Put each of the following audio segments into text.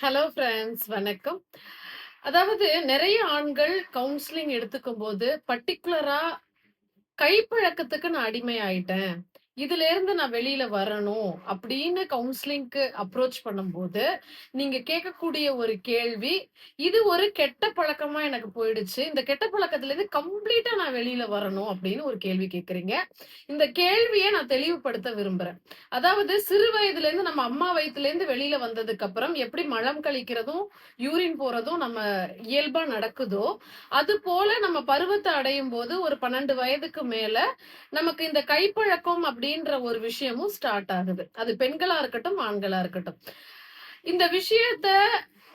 Hello friends வணக்கம். அதாவது நிறைய ஆண்கள் கவுன்சிலிங் எடுத்துக்கும் போது பர்ட்டிகுலரா கைப்பழக்கத்துக்கு நான் அடிமை ஆயிட்டேன். இதுல இருந்து நான் வெளியில வரணும் அப்படின்னு கவுன்சிலிங்க்கு அப்ரோச் பண்ணும்போது, நீங்க கேட்கக்கூடிய ஒரு கேள்வி, இது ஒரு கெட்ட பழக்கமா எனக்கு போயிடுச்சு. இந்த கெட்ட பழக்கத்துல இருந்து கம்ப்ளீட்டா நான் வெளியில வரணும் அப்படின்னு ஒரு கேள்வி கேட்கிறீங்க. இந்த கேள்வியை நான் தெளிவுபடுத்த விரும்புறேன். அதாவது சிறு வயதிலேருந்து நம்ம அம்மா வயித்துலேருந்து வெளியில வந்ததுக்கு அப்புறம் எப்படி மலம் கழிக்கிறதும், யூரின் போறதும் நம்ம இயல்பா நடக்குதோ, அது போல நம்ம பருவத்தை அடையும் போது ஒரு 12 வயதுக்கு மேல நமக்கு இந்த கைப்பழக்கம் அப்படி அப்படின்ற ஒரு விஷயமும் ஸ்டார்ட் ஆகுது. அது பெண்களா இருக்கட்டும், ஆண்களா இருக்கட்டும். இந்த விஷயத்த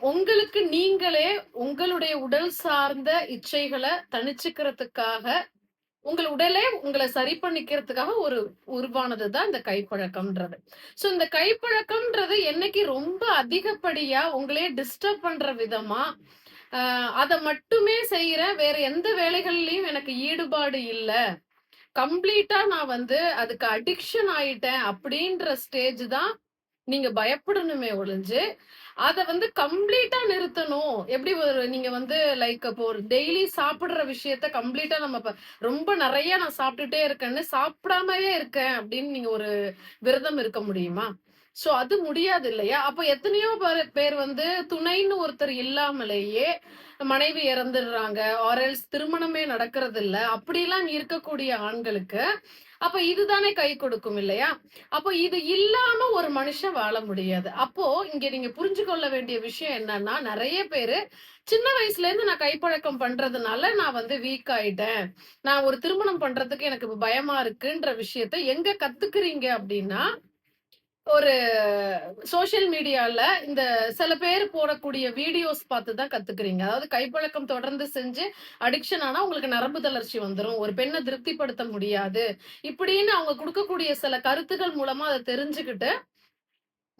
உங்களுக்கு நீங்களே உங்களுடைய உடல் சார்ந்த இச்சைகளை தனிச்சுக்கிறதுக்காக உங்கள் உடலே உங்களை சரி பண்ணிக்கிறதுக்காக ஒரு உருவானது தான் இந்த கைப்பழக்கம்ன்றது. ஸோ இந்த கைப்பழக்கம்ன்றது என்னைக்கு ரொம்ப அதிகப்படியா உங்களே டிஸ்டர்ப் பண்ற விதமா, அதை மட்டுமே செய்றேன். வேற எந்த வேலைகள்லயும் எனக்கு ஈடுபாடு இல்லை கம்ப்ளீட்டா நான் வந்து அதுக்கு அடிக்ஷன் ஆயிட்டேன் அப்படின்ற ஸ்டேஜ் தான் நீங்க பயப்படணுமே ஒழிஞ்சு, அத வந்து கம்ப்ளீட்டா நிறுத்தணும். எப்படி ஒரு நீங்க வந்து லைக் இப்போ ஒரு டெய்லி சாப்பிடுற விஷயத்த கம்ப்ளீட்டா நம்ம ரொம்ப நிறைய நான் சாப்பிட்டுட்டே இருக்கேன்னு, சாப்பிடாமயே இருக்கேன் அப்படின்னு நீங்க ஒரு விரதம் இருக்க முடியுமா? ஸோ அது முடியாது இல்லையா? அப்ப எத்தனையோ பேர் வந்து துணைன்னு ஒருத்தர் இல்லாமலேயே மனைவி இறந்துடுறாங்க. ஆரல்ஸ் திருமணமே திருமணமே இல்ல அப்படிலாம் இருக்கக்கூடிய ஆண்களுக்கு, அப்ப இதுதானே கை கொடுக்கும் இல்லையா? அப்போ இது இல்லாம ஒரு மனுஷன் வாழ முடியாது. அப்போ இங்க நீங்க புரிஞ்சு கொள்ள வேண்டிய விஷயம் என்னன்னா, நிறைய பேரு சின்ன வயசுலேருந்து நான் கைப்பழக்கம் பண்றதுனால நான் வந்து வீக் ஆயிட்டேன். நான் ஒரு திருமணம் பண்றதுக்கு எனக்கு பயமா இருக்குன்ற விஷயத்த எங்க கத்துக்கிறீங்க அப்படின்னா, ஒரு சோசியல் மீடியால இந்த சில பேர் போடக்கூடிய வீடியோஸ் பார்த்து தான் கத்துக்கிறீங்க. அதாவது கைப்பழக்கம் தொடர்ந்து செஞ்சு அடிக்ஷன் ஆனா உங்களுக்கு நரம்பு தளர்ச்சி வந்துடும் ஒரு பெண்ணை திருப்திப்படுத்த முடியாது. இப்படின்னு அவங்க கொடுக்கக்கூடிய சில கருத்துக்கள் மூலமா அதை தெரிஞ்சுக்கிட்டு,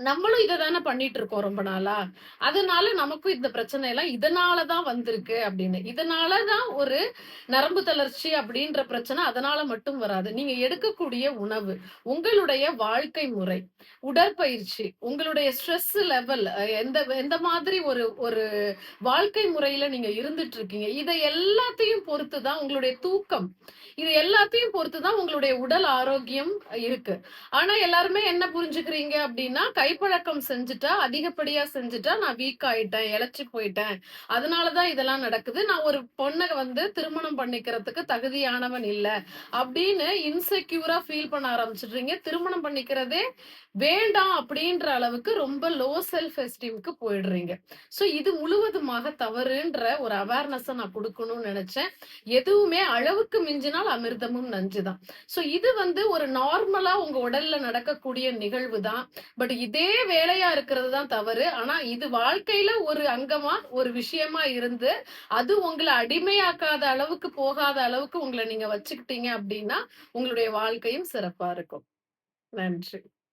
நம்மளும் இதை தானே பண்ணிட்டு இருக்கோம் ரொம்ப நாளா. அதனால நமக்கும் இந்த பிரச்சனை எல்லாம் இதனாலதான் வந்திருக்கு அப்படின்னு. இதனாலதான் ஒரு நரம்பு தளர்ச்சி அப்படின்ற பிரச்சனை அதனால மட்டும் வராது. நீங்க எடுக்கக்கூடிய உணவு, உங்களுடைய வாழ்க்கை முறை, உடற்பயிற்சி, உங்களுடைய ஸ்ட்ரெஸ் லெவல் எந்த எந்த மாதிரி ஒரு ஒரு வாழ்க்கை முறையில நீங்க இருந்துட்டு இருக்கீங்க. இதை எல்லாத்தையும் பொறுத்து தான் உங்களுடைய தூக்கம். இது எல்லாத்தையும் பொறுத்து தான் உங்களுடைய உடல் ஆரோக்கியம் இருக்கு. ஆனா எல்லாருமே என்ன புரிஞ்சுக்கிறீங்க அப்படின்னா, கைப்பழக்கம் செஞ்சுட்டா, அதிகப்படியா செஞ்சுட்டா நான் வீக் ஆயிட்டேன், இழைச்சி போயிட்டேன். அதனால தான் இதெல்லாம் நடக்குது. நான் ஒரு பொண்ண வந்து திருமணம் பண்ணிக்கிறதுக்கு தகுதியானவன் இல்ல. அப்படின்னு இன்செக்யூரா ஃபீல் பண்ண ஆரம்பிச்சிடுறீங்க திருமணம் பண்ணிக்கிறதே வேண்டாம் அப்படின்ற அளவுக்கு ரொம்ப லோ செல்ஃப் எஸ்டீமுக்கு போயிடுறீங்க. ஸோ இது முழுவதுமாக தவறுன்ற ஒரு அவேர்னஸை நான் கொடுக்கணும்னு நினைச்சேன் எதுவுமே அளவுக்கு மிஞ்சினால் அமிர்தமும் நஞ்சு தான். ஸோ இது வந்து ஒரு நார்மலா உங்க உடல்ல நடக்கக்கூடிய நிகழ்வு தான். பட் இதே வேலையா இருக்கிறது தான் தவறு. ஆனா இது வாழ்க்கையில ஒரு அங்கமா, ஒரு விஷயமா இருந்து, அது உங்களை அடிமையாக்காத அளவுக்கு, போகாத அளவுக்கு உங்களை நீங்க வச்சுக்கிட்டீங்க அப்படின்னா, உங்களுடைய வாழ்க்கையும் சிறப்பா இருக்கும். நன்றி.